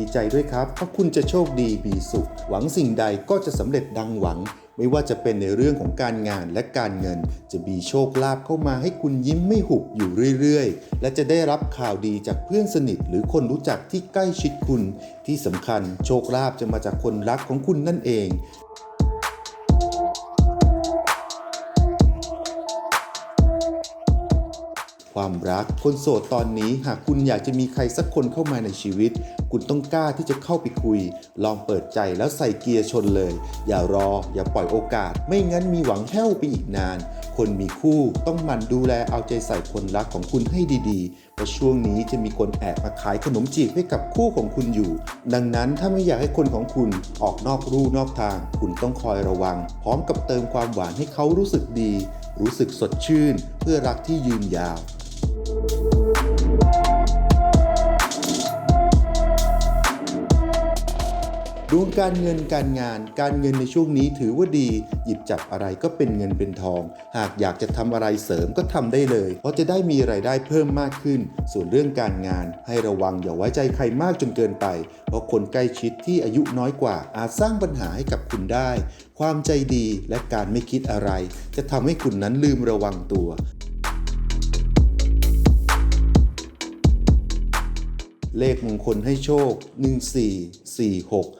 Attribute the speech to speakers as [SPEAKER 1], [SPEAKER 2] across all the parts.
[SPEAKER 1] ดีใจด้วยครับเพราะคุณจะโชคดีมีสุข หวังสิ่งใดก็จะสำเร็จดังหวัง ไม่ว่าจะเป็นในเรื่องของการงานและการเงิน จะมีโชคลาภเข้ามาให้คุณยิ้มไม่หุบอยู่เรื่อยๆ และจะได้รับข่าวดีจากเพื่อนสนิท หรือคนรู้จักที่ใกล้ชิดคุณ ที่สำคัญโชคลาภจะมาจากคนรักของคุณนั่นเอง ความรัก คนโสดตอนนี้หากคุณอยากจะมีใครสักคนเข้ามาในชีวิต คุณต้องกล้าที่จะเข้าไปคุย ลองเปิดใจแล้วใส่เกียร์ชนเลย อย่ารอ อย่าปล่อยโอกาส ไม่งั้นมีหวังแห้วไปอีกนาน คนมีคู่ต้องมันดูแลเอาใจใส่คนรักของคุณให้ดีๆเพราะช่วงนี้จะมีคนแอบมาขายขนมจีบให้กับคู่ของคุณอยู่ ดังนั้นถ้าไม่อยากให้คนของคุณออกนอกรูนอกทาง คุณต้องคอยระวัง พร้อมกับเติมความหวานให้เขารู้สึกดี รู้สึกสดชื่น เพื่อรักที่ยืนยาว ดวงการเงินการงาน การเงินในช่วงนี้ถือว่าดี หยิบจับอะไรก็เป็นเงินเป็นทอง หากอยากจะทำอะไรเสริมก็ทำได้เลย เพราะจะได้มีไรายได้เพิ่มมากขึ้น ส่วนเรื่องการงาน ให้ระวังอย่าไว้ใจใครมากจนเกินไป เพราะคนใกล้ชิดที่อายุน้อยกว่า อาจสร้างปัญหาให้กับคุณได้ ความใจดีและการไม่คิดอะไร จะทำให้คุณนั้นลืมระวังตัวเลขมงคลให้โชค 14 46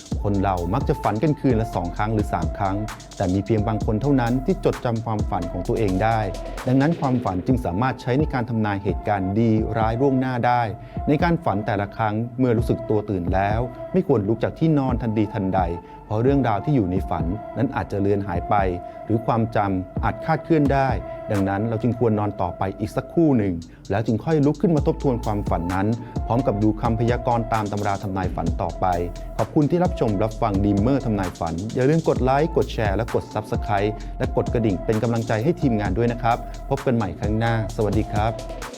[SPEAKER 1] คนเรามักจะฝันกันคืนละสองครั้งหรือ 3 ครั้ง แต่มีเพียงบางคนเท่านั้นที่จดจำความฝันของตัวเองได้ ดังนั้นความฝันจึงสามารถใช้ในการทำนายเหตุการณ์ดีร้ายล่วงหน้าได้ ในการฝันแต่ละครั้งเมื่อรู้สึกตัวตื่นแล้ว ไม่ควรลุกจากที่นอนทันทีทันใด เพราะเรื่องราวที่อยู่ในฝันนั้นอาจจะเลือนหายไป หรือความจำอาจคาดเคลื่อนได้ ดังนั้นเราจึงควรนอนต่อไปอีกสักคู่หนึ่ง แล้วจึงค่อยลุกขึ้นมาทบทวนความฝันนั้น พร้อมกับดูคำพยากรณ์ตามตำราทำนายฝันต่อไป ขอบคุณที่รับชมรับฟังดีมเมอร์ทำนายฝัน อย่าลืมกดไลค์กดแชร์และกด Subscribe และกดกระดิ่งเป็นกำลังใจให้ทีมงานด้วยนะครับ พบกันใหม่ครั้งหน้า สวัสดีครับ